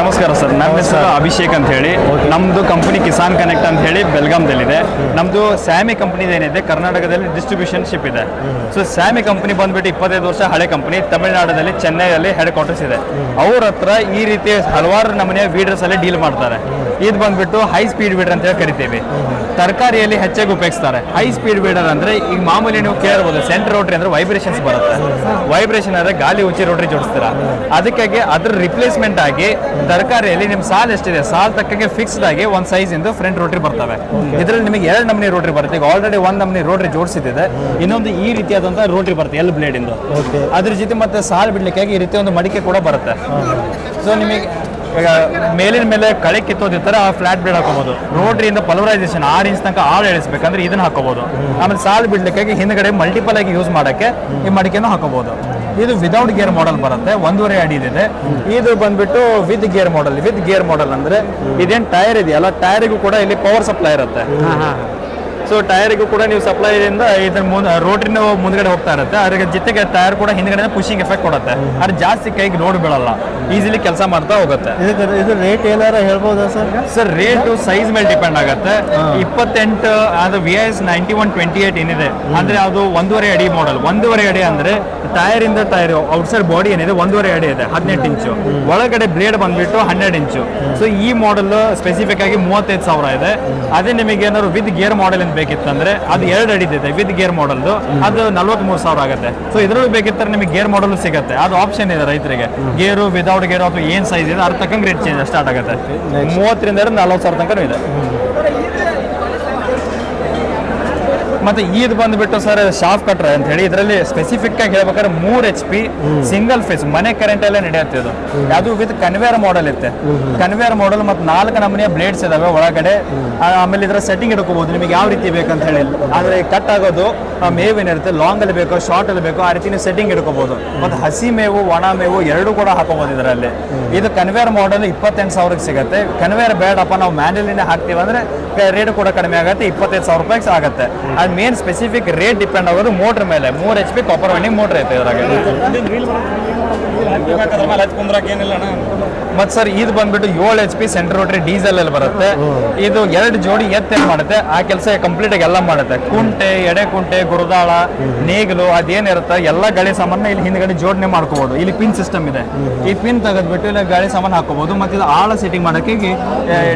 ನಮಸ್ಕಾರ ಸರ್ ನನ್ನ ಹೆಸರು ಅಭಿಷೇಕ್ ಅಂತ ಹೇಳಿ. ನಮ್ದು ಕಂಪನಿ ಕಿಸಾನ್ ಕನೆಕ್ಟ್ ಅಂತ ಹೇಳಿ ಬೆಲ್ಗಾಮ್ದಲ್ಲಿದೆ ನಮ್ದು ಸ್ಯಾಮಿ ಕಂಪನಿ ಏನಿದೆ ಕರ್ನಾಟಕದಲ್ಲಿ ಡಿಸ್ಟ್ರಿಬ್ಯೂಷನ್ ಶಿಪ್ ಇದೆ. ಸೊ ಸ್ಯಾಮಿ ಕಂಪನಿ ಬಂದ್ಬಿಟ್ಟು ಇಪ್ಪತ್ತೈದು ವರ್ಷ ಹಳೆ ಕಂಪನಿ ತಮಿಳುನಾಡಲ್ಲಿ ಚೆನ್ನೈಯಲ್ಲಿ ಹೆಡ್ ಕ್ವಾರ್ಟರ್ಸ್ ಇದೆ ಅವ್ರ ಹತ್ರ ಈ ರೀತಿ ಹಲವಾರು ನಮೂನೆಯ ವೀಡರ್ಸ್ ಅಲ್ಲಿ ಡೀಲ್ ಮಾಡ್ತಾರೆ. ಇದು ಬಂದ್ಬಿಟ್ಟು ಹೈ ಸ್ಪೀಡ್ ವೀಡರ್ ಅಂತ ಹೇಳಿ ಕರಿತೀವಿ. ತರಕಾರಿಯಲ್ಲಿ ಹೆಚ್ಚಾಗಿ ಉಪಯೋಗಿಸ್ತಾರೆ. ಹೈ ಸ್ಪೀಡ್ ವೀಡರ್ ಅಂದ್ರೆ ಈಗ ಮಾಮೂಲಿ ನೀವು ಕೇಳಬಹುದು ಸೆಂಟರ್ ರೋಟ್ರಿ ಅಂದ್ರೆ ವೈಬ್ರೇಷನ್ಸ್ ಬರುತ್ತೆ. ವೈಬ್ರೇಷನ್ ಅಂದ್ರೆ ಗಾಲಿ ಉಚ್ಚಿ ರೋಟ್ರಿ ಜೋಡಿಸ್ತೀರಾ. ಅದಕ್ಕಾಗಿ ಅದ್ರ ರಿಪ್ಲೇಸ್ಮೆಂಟ್ ಆಗಿ ತರಕಾರಿಯಲ್ಲಿ ನಿಮ್ ಸಾಲ್ ಎಷ್ಟಿದೆ ಸಾಲ್ ತಕ್ಕಂಗೆ ಫಿಕ್ಸ್ಡ್ ಆಗಿ ಒಂದ್ ಸೈಜ್ ಇಂದ ಫ್ರಂಟ್ ರೋಟ್ರಿ ಬರ್ತವೆ. ಇದ್ರಲ್ಲಿ ನಿಮಗೆ ಎರಡು ನಮನಿ ರೋಟ್ರಿ ಬರುತ್ತೆ. ಈಗ ಆಲ್ರೆಡಿ ಒಂದ್ ನಮನಿ ರೋಟ್ರಿ ಜೋಡಿಸಿದೆ ಇನ್ನೊಂದು ಈ ರೀತಿಯಾದಂತಹ ರೋಟ್ರಿ ಬರುತ್ತೆ ಎಲ್ ಬ್ಲೇಡ್ ಇಂದ. ಅದ್ರ ಜೊತೆ ಮತ್ತೆ ಸಾಲ್ ಬಿಡ್ಲಿಕ್ಕಾಗಿ ಈ ರೀತಿ ಒಂದು ಮಡಿಕೆ ಕೂಡ ಬರುತ್ತೆ. ಸೊ ನಿಮಗೆ ಈಗ ಮೇಲಿನ ಮೇಲೆ ಕಳೆ ಕಿತ್ತೋದಿರ್ತಾರೆ ಆ ಫ್ಲಾಟ್ ಬ್ರೇಡ್ ಹಾಕೋಬಹುದು ರೋಟ್ರಿಯಿಂದ ಪಲ್ವರೈಸೇಷನ್ ಆರು ಇಂಚ್ ತನಕ ಆಳು ಎಳಿಸ್ಬೇಕಂದ್ರೆ ಇದನ್ನ ಹಾಕೋಬಹುದು ಆಮೇಲೆ ಸಾಲ್ ಬಿಡ್ಲಿಕ್ಕಾಗಿ ಹಿಂದ್ಗಡೆ ಮಲ್ಟಿಪಲ್ ಆಗಿ ಯೂಸ್ ಮಾಡಕ್ಕೆ ಈ ಮಡಿಕೆನೂ ಹಾಕೋಬಹುದು ಇದು ವಿದೌಟ್ ಗೇರ್ ಮಾಡೆಲ್ ಬರುತ್ತೆ. ಒಂದೂವರೆ ಅಡಿ ಇದೆ. ಇದು ಬಂದ್ಬಿಟ್ಟು with gear model with gear model ಅಂದ್ರೆ ಇದೇನ್ ಟೈರ್ ಇದೆಯಲ್ಲ? ಟೈರ್ಗೂ ಕೂಡ ಇಲ್ಲಿ ಪವರ್ ಸಪ್ಲೈ ಇರುತ್ತೆ. ಸೊ ಟೈರಿಗೂ ಕೂಡ ನೀವು ಸಪ್ಲೈ ಇಂದ ಇದ್ರ ಮುಂದೆ ರೋಟ್ರಿನ ಮುಂದ್ಗಡೆ ಹೋಗ್ತಾ ಇರುತ್ತೆ. ಅದ್ರ ಜೊತೆಗೆ ಟೈರ್ ಕೂಡ ಹಿಂದ್ಗಡೆ ಪುಷಿಂಗ್ ಎಫೆಕ್ಟ್ ಕೊಡುತ್ತೆ. ಅದ್ರ ಜಾಸ್ತಿ ಕೈಗೆ ಲೋಡ್ ಬೀಳಲ್ಲ. ಈಸಿಲಿ ಕೆಲಸ ಮಾಡ್ತಾ ಹೋಗುತ್ತೆ. ಇದು ರೇಟ್ ಏನಾರ ಹೇಳ್ಬೋದಾ ಸರ್ ಸರ್ ರೇಟು ಸೈಜ್ ಮೇಲೆ ಡಿಪೆಂಡ್ ಆಗುತ್ತೆ. ಇಪ್ಪತ್ತೆಂಟು ಅದು V S ninety one twenty eight ಏನಿದೆ ಅಂದ್ರೆ ಅದು ಒಂದೂವರೆ ಅಡಿ ಮಾಡೆಲ್ ಒಂದೂವರೆ ಅಡಿ ಅಂದ್ರೆ ಟೈರ್ ಇಂದ ಟೈರ್ ಔಟ್ಸೈಡ್ ಬಾಡಿ ಏನಿದೆ ಒಂದೂವರೆ ಅಡಿ ಇದೆ ಹದಿನೆಂಟು ಇಂಚು. ಒಳಗಡೆ ಬ್ಲೇಡ್ ಬಂದ್ಬಿಟ್ಟು ಹನ್ನೆರಡು ಇಂಚು. ಸೊ ಈ ಮಾಡೆಲ್ ಸ್ಪೆಸಿಫಿಕ್ ಆಗಿ ಮೂವತ್ತೈದು ಸಾವಿರ ಇದೆ. ಅದೇ ನಿಮಗೆ ಏನಾದ್ರು ವಿತ್ ಗೇರ್ ಮಾಡೆಲ್ ಅಂತ ಬೇಕಿತ್ತಂದ್ರೆ ಅದು ಎರಡು ಅಡಿ ಇದೆ ವಿತ್ ಗೇರ್ ಮಾಡೆಲ್ದು ಅದು ನಲ್ವತ್ಮೂರು ಸಾವಿರ ಆಗುತ್ತೆ. ಸೊ ಇದ್ರಲ್ಲಿ ಬೇಕಿತ್ತಂದ್ರೆ ನಿಮಗೆ ಗೇರ್ ಮಾಡೆಲ್ ಸಿಗುತ್ತೆ. ಅದು ಆಪ್ಷನ್ ಇದೆ ರೈತರಿಗೆ. ಗೇರು ವಿದೌಟ್ ಗೇರ್ ಅಥವಾ ಏನ್ ಸೈಜ್ ಇದೆ, ಅದ್ರ ತಕ್ಕಂಗೆ ರೇಟ್ ಚೇಂಜ್ ಸ್ಟಾರ್ಟ್ ಆಗುತ್ತೆ. ಮೂವತ್ತರಿಂದ ನಲ್ವತ್ತು ಸಾವಿರ ತನಕ ಇದೆ. ಮತ್ತೆ ಈದ್ ಬಂದ್ಬಿಟ್ಟು ಸರ್ ಶಾಫ್ ಕಟ್ರ್ ಅಂತ ಹೇಳಿ ಇದರಲ್ಲಿ ಸ್ಪೆಸಿಫಿಕ್ ಆಗಿ ಹೇಳ್ಬೇಕಾದ್ರೆ ಮೂರ್ ಎಚ್ ಪಿ ಸಿಂಗಲ್ ಫೇಸ್ ಮನೆ ಕರೆಂಟ್ ಎಲ್ಲ ನಡೆಯುತ್ತೆ ಇದು. ಅದು ವಿತ್ ಕನ್ವೇರ್ ಮಾಡೆಲ್ ಇರುತ್ತೆ. ಕನ್ವೇರ್ ಮಾಡೆಲ್ ಮತ್ತೆ ನಾಲ್ಕು ನಮೂನೆಯ ಬ್ಲೇಡ್ಸ್ ಇದಾವೆ ಒಳಗಡೆ. ಆಮೇಲೆ ಇದರ ಸೆಟ್ಟಿಂಗ್ ಇಟ್ಕೋಬಹುದು ನಿಮಗೆ ಯಾವ ರೀತಿ ಬೇಕಂತ ಹೇಳಿ. ಆದ್ರೆ ಕಟ್ ಆಗೋದು ಆ ಮೇವು ಏನಿರುತ್ತೆ ಲಾಂಗ್ ಅಲ್ಲಿ ಬೇಕೋ ಶಾರ್ಟ್ ಅಲ್ಲಿ ಬೇಕೋ ಆ ರೀತಿ ನೀವು ಸೆಟ್ಟಿಂಗ್ ಇಟ್ಕೋಬಹುದು ಮತ್ತೆ ಹಸಿ ಮೇವು ಒಣ ಮೇವು ಎರಡು ಕೂಡ ಹಾಕೋಬಹುದು ಇದರಲ್ಲಿ. ಇದು ಕನ್ವೇರ್ ಮಾಡೆಲ್ ಇಪ್ಪತ್ತೆಂಟು ಸಾವಿರಕ್ಕೆ ಸಿಗುತ್ತೆ. ಕನ್ವೇರ್ ಬೇಡಪ್ಪ ನಾವು ಮ್ಯಾನ್ಯಲಿನೇ ಹಾಕ್ತೀವಿ ಅಂದ್ರೆ ರೇಟ್ ಕೂಡ ಕಡಿಮೆ ಆಗುತ್ತೆ ಇಪ್ಪತ್ತೈದು ಸಾವಿರ ರೂಪಾಯಿ ಆಗುತ್ತೆ. ಮೇನ್ ಸ್ಪೆಸಿಫಿಕ್ ರೇಟ್ ಡಿಪೆಂಡ್ ಆಗೋದು ಮೋಟರ್ ಮೇಲೆ. ಮೂರ್ H P copper winding motor ಐತೆ ಇದ್ರಾಗ. ಮತ್ತೆ ಸರ್ ಇದು ಬಂದ್ಬಿಟ್ಟು ಏಳು H P centre rotary diesel ಅಲ್ಲಿ ಬರುತ್ತೆ. ಇದು ಎರಡು ಜೋಡಿ ಎತ್ತೇನ್ ಮಾಡುತ್ತೆ? ಆ ಕೆಲಸ ಕಂಪ್ಲೀಟ್ ಆಗಿ ಎಲ್ಲ ಮಾಡುತ್ತೆ. ಕುಂಟೆ ಎಡೆ ಕುಂಟೆ ಗುರುದಾಳ ನೇಗಿಲು ಅದೇನಿರುತ್ತೆ? ಎಲ್ಲ ಗಾಳಿ ಸಾಮಾನ ಇಲ್ಲಿ ಹಿಂದ್ಗಡೆ ಜೋಡಣೆ ಮಾಡ್ಕೋಬಹುದು ಇಲ್ಲಿ ಪಿನ್ ಸಿಸ್ಟಮ್ ಇದೆ. ಈ ಪಿನ್ ತೆಗೆದ್ಬಿಟ್ಟು ಇಲ್ಲಿ ಗಾಳಿ ಸಾಮಾನು ಹಾಕೋಬಹುದು ಮತ್ತೆ ಇದು ಆಳ ಸೆಟ್ಟಿಂಗ್ ಮಾಡಕ್ಕೆ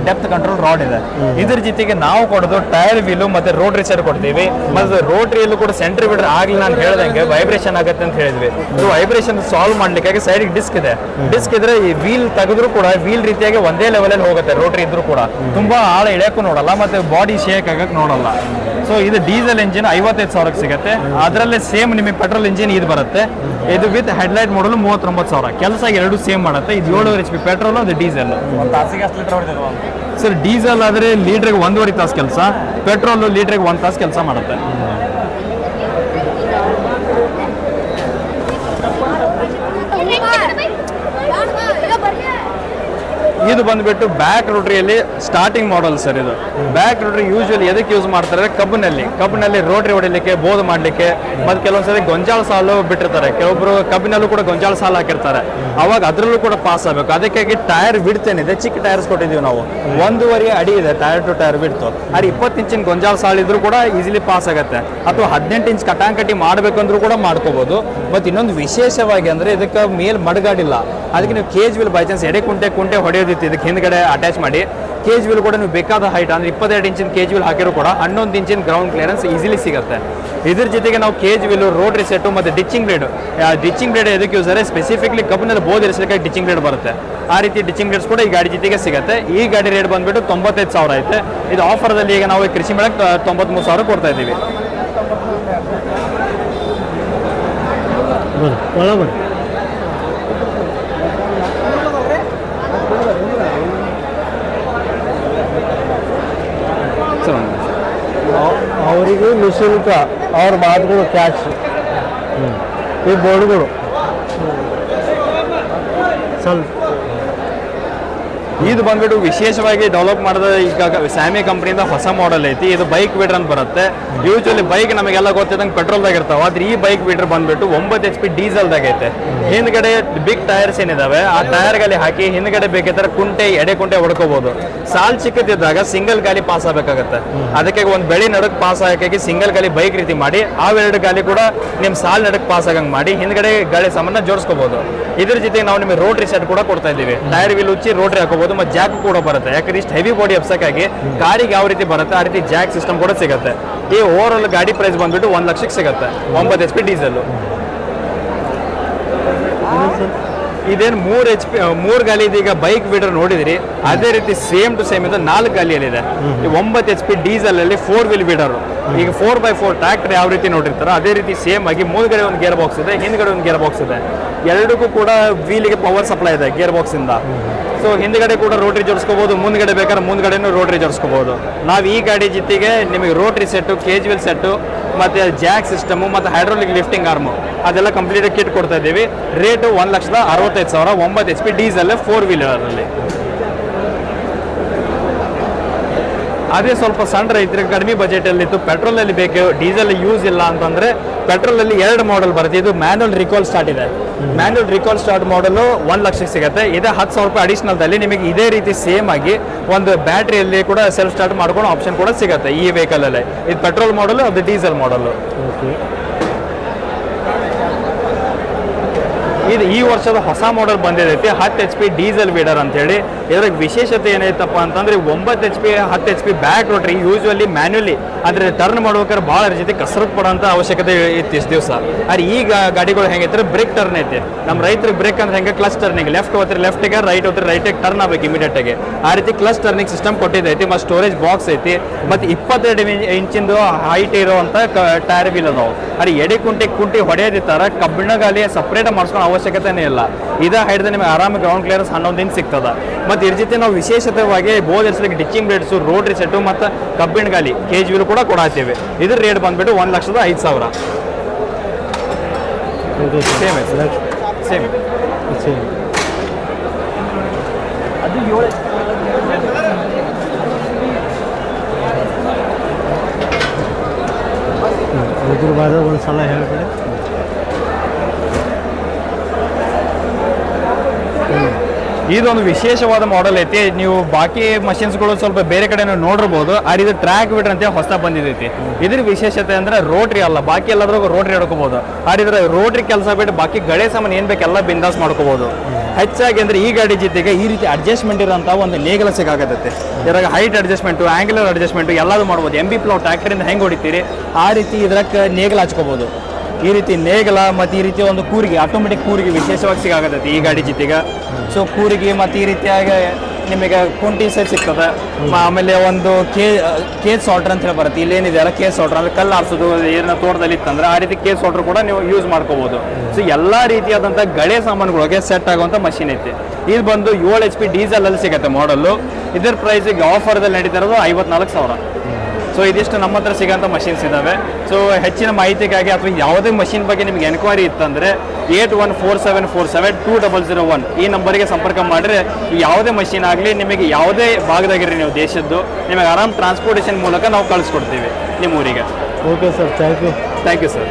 ಡೆಪ್ತ್ ಕಂಟ್ರೋಲ್ ರಾಡ್ ಇದೆ. ಇದ್ರ ಜೊತೆಗೆ ನಾವು ಕೊಡೋದು ಟೈರ್ ವೀಲು ಮತ್ತೆ ರೋಡ್ ರಿಚರ್ ಕೊಡ್ತೀವಿ. ಮತ್ತೆ ರೋಟ್ರಿಯಲ್ಲೂ ಕೂಡ ಸೆಂಟ್ರ್ ಬಿಡ್ರೆ ಆಗ್ಲಿ ನಾನು ಹೇಳ್ದಂಗೆ ವೈಬ್ರೇಷನ್ ಆಗುತ್ತೆ ಅಂತ ಹೇಳಿದ್ವಿ. ಇದು ವೈಬ್ರೇಷನ್ ಸಾಲ್ವ್ ಮಾಡ್ಲಿಕ್ಕೆ ಸೈಡ್ ಡಿಸ್ಕ್ ಇದೆ. ಡಿಸ್ಕ್ ಇದ್ರೆ ಈ ವೀಲ್ ತೆಗೆದ್ರು ಕೂಡ ವೀಲ್ ರೀತಿಯಾಗಿ ಒಂದೇ ಲೆವೆಲಲ್ಲಿ ಹೋಗುತ್ತೆ ರೋಟ್ರಿ ಇದ್ರು ಕೂಡ. ತುಂಬಾ ಆಳ ಇಳಿಯಕ್ಕೂ ನೋಡಲ್ಲ, ಮತ್ತೆ ಬಾಡಿ ಶೇಕ್ ಆಗಕ್ಕೆ ನೋಡಲ್ಲ. ಸೊ ಇದು ಡೀಸೆಲ್ ಇಂಜಿನ್ ಐವತ್ತೈದು ಸಾವಿರಕ್ಕೆ ಸಿಗುತ್ತೆ. ಅದರಲ್ಲೇ ಸೇಮ್ ನಿಮಗೆ ಪೆಟ್ರೋಲ್ ಇಂಜಿನ್ ಇದು ಬರುತ್ತೆ. ಇದು ವಿತ್ ಹೆಡ್ಲೈಟ್ ಮಾಡಲು ಮೂವತ್ತೊಂಬತ್ತು ಸಾವಿರ. ಕೆಲಸ ಎರಡು ಸೇಮ್ ಮಾಡುತ್ತೆ. ಇದು ಏಳುವರೆ ಎಚ್ ಪಿ ಪೆಟ್ರೋಲ್ ಅದು ಡೀಸೆಲ್ ಸರ್ ಡೀಸೆಲ್ ಆದರೆ ಲೀಟ್ರಿಗೆ ಒಂದೂವರೆ ತಾಸು ಕೆಲಸ. ಪೆಟ್ರೋಲು ಲೀಟ್ರಿಗೆ ಒಂದು ತಾಸು ಕೆಲಸ ಮಾಡುತ್ತೆ. ಇದು ಬಂದ್ಬಿಟ್ಟು ಬ್ಯಾಕ್ ರೋಟ್ರಿಯಲ್ಲಿ ಸ್ಟಾರ್ಟಿಂಗ್ ಮಾಡಲ್ ಸರ್ ಇದು. ಬ್ಯಾಕ್ ರೋಟ್ರಿ ಯೂಶುವಲಿ ಎದಕ್ಕೆ ಯೂಸ್ ಮಾಡ್ತಾರೆ? ಕಬ್ಬಿನಲ್ಲಿ. ಕಬ್ಬಿನಲ್ಲಿ ರೋಟ್ರಿ ಹೊಡಿಲಿಕ್ಕೆ, ಬೋದ್ ಮಾಡಲಿಕ್ಕೆ, ಮತ್ತೆ ಕೆಲವೊಂದ್ಸರಿ ಗೊಂಜಾಳ ಸಾಲು ಬಿಟ್ಟಿರ್ತಾರೆ. ಕೆಲವೊಬ್ರು ಕಬ್ಬಿನಲ್ಲೂ ಕೂಡ ಗೊಂಜಾಳ ಸಾಲು ಹಾಕಿರ್ತಾರೆ. ಅವಾಗ ಅದರಲ್ಲೂ ಕೂಡ ಪಾಸ್ ಆಗಬೇಕು. ಅದಕ್ಕಾಗಿ ಟೈರ್ ಬಿಡ್ತೇನಿದೆ ಚಿಕ್ಕ ಟೈರ್ಸ್ ಕೊಟ್ಟಿದ್ದೀವಿ ನಾವು. ಒಂದೂವರೆ ಅಡಿ ಇದೆ ಟೈರ್ ಟು ಟೈರ್ ಬಿಡ್ತು ಅದು ಇಪ್ಪತ್ತು ಇಂಚಿನ ಗೊಂಜಾಳ ಸಾಲು ಇದ್ರೂ ಕೂಡ ಈಸಿಲಿ ಪಾಸ್ ಆಗುತ್ತೆ. ಅಥವಾ ಹದಿನೆಂಟು ಇಂಚ್ ಕಟಾಂಕಟಿ ಮಾಡಬೇಕಂದ್ರೂ ಕೂಡ ಮಾಡ್ಕೋಬೋದು. ಮತ್ತು ಇನ್ನೊಂದು ವಿಶೇಷವಾಗಿ ಅಂದರೆ ಇದಕ್ಕೆ ಮೇಲ್ ಮಡಗಾಡಿಲ್ಲ. ಅದಕ್ಕೆ ನೀವು ಕೇಜ್ ವಿಲ್ ಬೈ ಚಾನ್ಸ್ ಎಡೆ ಕುಂಟೆ ಕುಂಟೆ ಇದಕ್ಕೆ ಹಿಂದ್ಗಡೆ ಅಟ್ಯಾಚ್ ಮಾಡಿ. ಕೇಜ್ ವಿಲ್ ಕೂಡ ನೀವು ಬೇಕಾದ ಹೈಟ್ ಅಂದ್ರೆ ಇಪ್ಪತ್ತೆರಡು ಇಂಚಿನ ಕೇಜ್ ವಿಲ್ ಹಾಕಿರೋ ಕೂಡ ಹನ್ನೊಂದು ಇಂಚಿನ ಗ್ರೌಂಡ್ ಕ್ಲಿಯರೆನ್ಸ್ ಈಸಿಲಿ ಸಿಗುತ್ತೆ. ಇದ್ರ ಜೊತೆಗೆ ನಾವು ಕೇಜ್ ವಿಲ್ ರೋಡ್ ರಿಸೆಟ್ ಮತ್ತೆ ಡಿಚಿಂಗ್ ಬ್ಲೇಡ್ ಡಿಚಿಂಗ್ ಬ್ಲೇಡ್ ಎದಕ್ಕೆ ಯೂಸ್ ಆದರೆ ಸ್ಪೆಸಿಫಿಕ್ಲಿ ಕಬ್ಬಿನಲ್ಲಿ ಬೋಧ ಇರಿಸಲಿಕ್ಕೆ ಡಿಚಿಂಗ್ ಬ್ಲೇಡ್ ಬರುತ್ತೆ. ಆ ರೀತಿ ಡಿಚಿಂಗ್ ಬ್ಲೇಡ್ಸ್ ಕೂಡ ಈ ಗಾಡಿ ಜೊತೆಗೆ ಸಿಗುತ್ತೆ. ಈ ಗಾಡಿ ರೇಟ್ ಬಂದ್ಬಿಟ್ಟು ತೊಂಬತ್ತೈದು ಸಾವಿರ ಐತೆ. ಇದು ಆಫರ್ದಲ್ಲಿ ಈಗ ನಾವು ಕೃಷಿ ಮೇಳಕ್ಕೆ ತೊಂಬತ್ಮೂರು ಸಾವಿರ ಕೊಡ್ತಾ ಇದ್ದೀವಿ. ಅವರಿಗೂ ನಿಶುಲ್ಕ ಅವ್ರ ಮಾತುಗಳು ಕ್ಯಾಚ್ ಈ ಬೋರ್ಡ್ಗಳು. ಸ್ವಲ್ಪ. ಇದು ಬಂದ್ಬಿಟ್ಟು ವಿಶೇಷವಾಗಿ ಡೆವಲಪ್ ಮಾಡಿದ ಈಗ ಸ್ಯಾಮಿ ಕಂಪ್ನಿಯಿಂದ ಹೊಸ ಮಾಡೆಲ್ ಐತಿ. ಇದು ಬೈಕ್ ವೀಡರ್ ಅಂತ ಬರುತ್ತೆ. ಯೂಶಲಿ ಬೈಕ್ ನಮಗೆಲ್ಲ ಗೊತ್ತಿದ್ದಂಗೆ ಪೆಟ್ರೋಲ್ದಾಗ ಇರ್ತಾವ. ಆದ್ರೆ ಈ ಬೈಕ್ ವೀಡರ್ ಬಂದ್ಬಿಟ್ಟು ಒಂಬತ್ತು ಎಚ್ ಪಿ ಡೀಸೆಲ್ದಾಗ ಐತೆ. ಹಿಂದ್ಗಡೆ ಬಿಗ್ ಟೈರ್ಸ್ ಏನಿದಾವೆ, ಆ ಟೈರ್ ಗಾಲಿ ಹಾಕಿ ಹಿಂದ್ಗಡೆ ಬೇಕಿದ್ರೆ ಕುಂಟೆ, ಎಡೆ ಕುಂಟೆ ಹೊಡ್ಕೋಬಹುದು ಸಾಲ್ ಚಿಕ್ಕದಿದ್ದಾಗ ಸಿಂಗಲ್ ಗಾಲಿ ಪಾಸ್ ಆಗ್ಬೇಕಾಗತ್ತೆ. ಅದಕ್ಕೆ ಒಂದು ಬೆಳಿ ನಡಕ್ ಪಾಸ್ ಆಗಕ್ಕೆ ಸಿಂಗಲ್ ಗಾಲಿ ಬೈಕ್ ರೀತಿ ಮಾಡಿ ಅವೆರಡು ಗಾಲಿ ಕೂಡ ನಿಮ್ ಸಾಲ್ ನಡಕ್ ಪಾಸ್ ಆಗಂಗ್ ಮಾಡಿ, ಹಿಂದ್ಗಡೆ ಗಾಳಿ ಸಾಮಾನ ಜೋಡಿಸ್ಕೋಬಹುದು ಇದ್ರ ಜೊತೆಗೆ ನಾವು ನಿಮಗೆ ರೋಟ್ರಿ ಸೆಟ್ ಕೂಡ ಕೊಡ್ತಾ ಇದ್ದೀವಿ. ಟೈರ್ ವೀಲ್ ಉಚ್ಚಿ ರೋಟ್ರಿ ಹಾಕೋಬಹುದು ಮತ್ತೆ ಜಾಕ್ ಕೂಡ ಬರುತ್ತೆ. ಯಾಕಂದ್ರೆ ಇಷ್ಟು ಹೆವಿ ಬಾಡಿ ಹಬ್ಸಕ್ಕಾಗಿ ಗಾಡಿಗೆ ಯಾವ ರೀತಿ ಬರುತ್ತೆ, ಆ ರೀತಿ ಜಾಕ್ ಸಿಸ್ಟಮ್ ಕೂಡ ಸಿಗುತ್ತೆ. ಈ ಓವರ್ ಆಲ್ ಗಾಡಿ ಪ್ರೈಸ್ ಬಂದ್ಬಿಟ್ಟು ಒಂದ್ ಲಕ್ಷಕ್ಕೆ ಸಿಗುತ್ತೆ, ಒಂಬತ್ತು ಎಚ್ ಪಿ ಡೀಸೆಲ್ ಇದೇನು ಮೂರು ಎಚ್ ಪಿ ಮೂರು ಗಾಲಿ ಇದೀಗ ಬೈಕ್ ವೀಡರ್ ನೋಡಿದಿರಿ. ಅದೇ ರೀತಿ ಸೇಮ್ ಟು ಸೇಮ್ ಇದು ನಾಲ್ಕು ಗಾಲಿಯಲ್ಲಿದೆ. ಒಂಬತ್ತು ಎಚ್ ಪಿ ಡೀಸೆಲ್ ಅಲ್ಲಿ ಫೋರ್ ವೀಲ್ ವೀಡರ್ ಈಗ ಫೋರ್ ಬೈ ಫೋರ್ ಟ್ರ್ಯಾಕ್ಟರ್ ಯಾವ ರೀತಿ ನೋಡಿರ್ತಾರೋ, ಅದೇ ರೀತಿ ಸೇಮ್ ಆಗಿ ಮುಂದ್ಗಡೆ ಒಂದು ಗೇರ್ ಬಾಕ್ಸ್ ಇದೆ, ಹಿಂದ್ಗಡೆ ಒಂದು ಗೇರ್ ಬಾಕ್ಸ್ ಇದೆ. ಎರಡಕ್ಕೂ ಕೂಡ ವೀಲಿಗೆ ಪವರ್ ಸಪ್ಲೈ ಇದೆ ಗೇರ್ ಬಾಕ್ಸ್ ಇಂದ. ಸೊ ಹಿಂದ್ಗಡೆ ಕೂಡ ರೋಟ್ರಿ ಜೋಡಿಸ್ಕೋಬಹುದು ಮುಂದ್ಗಡೆ ಬೇಕಾದ್ರೆ ಮುಂದ್ಗಡೆನೂ ರೋಟ್ರಿ ಜೋಡಿಸ್ಕೋಬಹುದು ನಾವು ಈ ಗಾಡಿ ಜೊತೆಗೆ ನಿಮಗೆ ರೋಟ್ರಿ ಸೆಟ್ಟು ಕೇಜ್ವೆಲ್ ಸೆಟ್ಟು ಮತ್ತೆ ಜಾಕ್ ಸಿಸ್ಟಮು ಮತ್ತೆ ಹೈಡ್ರೋಲಿಕ್ ಲಿಫ್ಟಿಂಗ್ ಆರ್ಮು ಅದೆಲ್ಲ ಕಂಪ್ಲೀಟ್ ಕಿಟ್ ಕೊಡ್ತಾ ಇದ್ದೀವಿ. ರೇಟು ಒಂದು ಲಕ್ಷದ ಅರವತ್ತೈದು ಸಾವಿರ, ಒಂಬತ್ತು ಎಚ್ ಪಿ ಡೀಸೆಲ್ ಫೋರ್ ವೀಲರಲ್ಲಿ ಅದೇ ಸ್ವಲ್ಪ ಸಣ್ಣ ರೈತರಿಗೆ ಕಡಿಮೆ ಬಜೆಟ್ ಪೆಟ್ರೋಲಲ್ಲಿ ಬೇಕು ಡೀಸೆಲ್ ಯೂಸ್ ಇಲ್ಲ ಅಂತಂದ್ರೆ ಪೆಟ್ರೋಲ್ ಅಲ್ಲಿ ಎರಡು ಮಾಡೆಲ್ ಬರುತ್ತೆ. ಇದು ಮ್ಯಾನುವಲ್ ರಿಕಾಲ್ ಸ್ಟಾರ್ಟ್ ಇದೆ. ಮ್ಯಾನುವಲ್ ರಿಕಾಲ್ ಸ್ಟಾರ್ಟ್ ಮಾಡಲು ಒಂದ್ ಲಕ್ಷಕ್ಕೆ ಸಿಗುತ್ತೆ. ಇದೇ ಹತ್ತು ಸಾವಿರ ರೂಪಾಯಿ ಅಡಿಷನಲ್ ದಲ್ಲಿ ನಿಮಗೆ ಇದೇ ರೀತಿ ಸೇಮ್ ಆಗಿ ಒಂದು ಬ್ಯಾಟ್ರಿಯಲ್ಲಿ ಕೂಡ ಸೆಲ್ಫ್ ಸ್ಟಾರ್ಟ್ ಮಾಡ್ಕೊಳ್ಳೋ ಆಪ್ಷನ್ ಕೂಡ ಸಿಗುತ್ತೆ ಈ ವೆಹಿಕಲ್ ಅಲ್ಲಿ. ಇದು ಪೆಟ್ರೋಲ್ ಮಾಡಲ್ ಅದು ಡೀಸೆಲ್ ಮಾಡಲ್ ಓಕೆ ಇದು ಈ ವರ್ಷದ ಹೊಸ ಮಾಡೆಲ್ ಬಂದಿದೈತಿ ಹತ್ತು ಎಚ್ ಪಿ ಡೀಸೆಲ್ ವೀಡರ್ ಅಂತ ಹೇಳಿ ಇದ್ರಾಗ ವಿಶೇಷತೆ ಏನೈತಪ್ಪ ಅಂತಂದ್ರೆ ಒಂಬತ್ತು ಎಚ್ ಪಿ ಹತ್ತು H P back rotary usually manually ಅಂದ್ರೆ ಟರ್ನ್ ಮಾಡ್ಬೇಕಾದ್ರೆ ಭಾಳ ಜೊತೆ ಕಸರತ್ ಪಡೋಂಥ ಅವಶ್ಯಕತೆ ಇತ್ತು ಇಷ್ಟು ದಿವಸ. ಆದ್ರೆ ಈಗ ಗಾಡಿಗಳು ಹೆಂಗೈತೆ ಬ್ರೇಕ್ ಟರ್ನ್ ಐತೆ. ನಮ್ಮ ರೈತರಿಗೆ ಬ್ರೇಕ್ ಅಂದ್ರೆ ಹೆಂಗೆ? ಕ್ಲಸ್ ಟರ್ನಿಂಗ್ ಲೆಫ್ಟ್ ಹೋದ್ರೆ ಲೆಫ್ಟಿಗೆ ರೈಟ್ ಹೋದ್ರೆ ರೈಟಿಗೆ ಟರ್ನ್ ಆಗ್ಬೇಕು ಇಮಿಡಿಯೇಟ್ ಆಗಿ. ಆ ರೀತಿ ಕ್ಲಸ್ ಟರ್ನಿಂಗ್ ಸಿಸ್ಟಮ್ ಕೊಟ್ಟಿದ್ದೈತಿ, ಮತ್ತು ಸ್ಟೋರೇಜ್ ಬಾಕ್ಸ್ ಐತಿ, ಮತ್ತು ಇಪ್ಪತ್ತೆರಡು ಇಂಚಿಂದು ಹೈಟ್ ಇರುವಂತ ಟೈರ್ ವೀಲ್ ಅದಾವು. ಅರೆ ಎಡೆ ಕುಂಟಿ ಕುಂಟಿ ಹೊಡೆಯೋದಿತ್ತಾರ ಕಬ್ಬಿಣಗಾಲಿ ಸಪ್ರೇಟ್ ಮಾಡಿಸ್ಕೊಳ್ಳೋ ಅವಶ್ಯಕತೆನೇ ಇಲ್ಲ. ಇದ ಹಿಡಿದ್ರೆ ನಿಮಗೆ ಆರಾಮ ಗ್ರೌಂಡ್ ಕ್ಲಿಯರೆನ್ಸ್ ಹನ್ನೊಂದು ದಿನ ಸಿಗ್ತದ. ಮತ್ತು ಇದ್ರ ಜೊತೆ ನಾವು ವಿಶೇಷತೆವಾಗಿ ಬೋಲ್ ಹೆಸರಿಗೆ ಡಿಚ್ಚಿಂಗ್ ಬ್ಲೇಡ್ಸು ರೋಡ್ರಿ ಸೆಟ್ಟು ಮತ್ತು ಕಬ್ಬಿಣ ಗಾಲಿ ಕೆ ಜಿ ವಿಲು ಕೂಡ ಕೊಡಾತೀವಿ. ಇದ್ರ ರೇಟ್ ಬಂದ್ಬಿಟ್ಟು ಒಂದು ಲಕ್ಷದ ಐದು ಸಾವಿರ. ಸೇಮ್ ಸೇಮ್ ಅದು ಏಳು ಇದ್ರ ಬಾದ ಒಂದು ಸಲ ಹೇಳ್ಬಿಡಿ. ಇದೊಂದು ವಿಶೇಷವಾದ ಮಾಡೆಲ್ ಐತಿ. ನೀವು ಬಾಕಿ ಮಷಿನ್ಸ್ಗಳು ಸ್ವಲ್ಪ ಬೇರೆ ಕಡೆ ನೋಡಿರ್ಬೋದು. ಆ ಇದು ಟ್ರ್ಯಾಕ್ ಬಿಟ್ರೆ ಅಂತ ಹೊಸ ಬಂದಿದೈತಿ. ಇದ್ರ ವಿಶೇಷತೆ ಅಂದ್ರೆ ರೋಟ್ರಿ ಅಲ್ಲ. ಬಾಕಿ ಎಲ್ಲದ್ರಾಗ ರೋಟ್ರಿ ಹಿಡ್ಕೋಬಹುದು ಆದ್ರೆ ರೋಟ್ರಿ ಕೆಲಸ ಬಿಟ್ಟು ಬಾಕಿ ಗಳೆ ಸಾಮಾನು ಏನ್ ಬೇಕೆಲ್ಲ ಬಿಂದಾಸ್ ಮಾಡ್ಕೋಬಹುದು ಹೆಚ್ಚಾಗಿ ಅಂದ್ರೆ ಈ ಗಾಡಿ ಜೊತೆಗೆ ಈ ರೀತಿ ಅಡ್ಜಸ್ಟ್ಮೆಂಟ್ ಇರೋಂಥ ಒಂದು ನೇಗಲ ಸಿಗಾಗತ್ತೆ ಇದ್ರಾಗ ಹೈಟ್ ಅಡ್ಜಸ್ಟ್ಮೆಂಟ್ ಆಂಗ್ಯುಲರ್ ಅಡ್ಜಸ್ಟ್ಮೆಂಟ್ ಎಲ್ಲದೂ ಮಾಡ್ಬೋದು. ಎಂ ಬಿ ಪ್ಲೋ ಟ್ರ್ಯಾಕ್ಟರಿಂದ ಹೆಂಗೆ ಹೊಡಿತೀರಿ? ಆ ರೀತಿ ಇದ್ರಾಗ ನೇಗಲ ಹಚ್ಕೋಬಹುದು ಈ ರೀತಿ ನೇಗಲ ಮತ್ತು ಈ ರೀತಿ ಒಂದು ಕೂರಿಗೆ ಆಟೋಮೆಟಿಕ್ ಕೂರಿಗೆ ವಿಶೇಷವಾಗಿ ಸಿಗಾಕತ್ತೈತಿ ಈ ಗಾಡಿ ಜೊತೆಗೆ. ಸೊ ಕೂರಿಗೆ ಮತ್ತು ಈ ರೀತಿಯಾಗಿ ನಿಮಗೆ ಕುಂಟಿ ಸೆಟ್ ಸಿಗ್ತದೆ. ಆಮೇಲೆ ಒಂದು ಕೇ ಕೇಸ್ ಸಾಲ್ಟ್ರ್ ಅಂತ ಹೇಳಿ ಬರುತ್ತೆ. ಇಲ್ಲೇನಿದೆ ಅಲ್ಲ ಕೇಸ್ ಸಾಲ್ಟ್ರ್ ಅಂದ್ರೆ ಕಲ್ಲು ಆರಿಸೋದು ಏನೋ ತೋಟದಲ್ಲಿ ಇತ್ತಂದ್ರೆ ಆ ರೀತಿ ಕೇಸ್ ಸಾಲ್ಟ್ರ್ ಕೂಡ ನೀವು ಯೂಸ್ ಮಾಡ್ಕೋಬಹುದು ಸೊ ಎಲ್ಲ ರೀತಿಯಾದಂಥ ಗಳೆ ಸಾಮಾನುಗಳಿಗೆ ಸೆಟ್ ಆಗುವಂಥ ಮಷಿನ್ ಐತಿ. ಇದು ಬಂದು ಏಳು ಎಚ್ ಪಿ ಡೀಸೆಲ್ ಅಲ್ಲಿ ಸಿಗುತ್ತೆ ಮಾಡಲ್ಲು ಇದರ ಪ್ರೈಸಿಗೆ ಆಫರ್ದಲ್ಲಿ ನಡೀತಾ ಇರೋದು ಐವತ್ನಾಲ್ಕು ಸಾವಿರ. ಸೊ ಇದಿಷ್ಟು ನಮ್ಮ ಹತ್ರ ಸಿಗೋಂಥ ಮಷಿನ್ಸ್ ಇದ್ದಾವೆ ಸೊ ಹೆಚ್ಚಿನ ಮಾಹಿತಿಗಾಗಿ ಅಥವಾ ಯಾವುದೇ ಮಷಿನ್ ಬಗ್ಗೆ ನಿಮಗೆ ಎನ್ಕ್ವೈರಿ ಇತ್ತಂದರೆ eight one four seven four seven two double zero one ಈ ನಂಬರಿಗೆ ಸಂಪರ್ಕ ಮಾಡಿದ್ರೆ ಯಾವುದೇ ಮಷಿನ್ ಆಗಲಿ ನಿಮಗೆ ಯಾವುದೇ ಭಾಗದಾಗಿರಿ ನೀವು ದೇಶದ್ದು ನಿಮಗೆ ಆರಾಮ್ ಟ್ರಾನ್ಸ್ಪೋರ್ಟೇಷನ್ ಮೂಲಕ ನಾವು ಕಳಿಸ್ಕೊಡ್ತೀವಿ ನಿಮ್ಮ ಊರಿಗೆ okay sir thank you thank you sir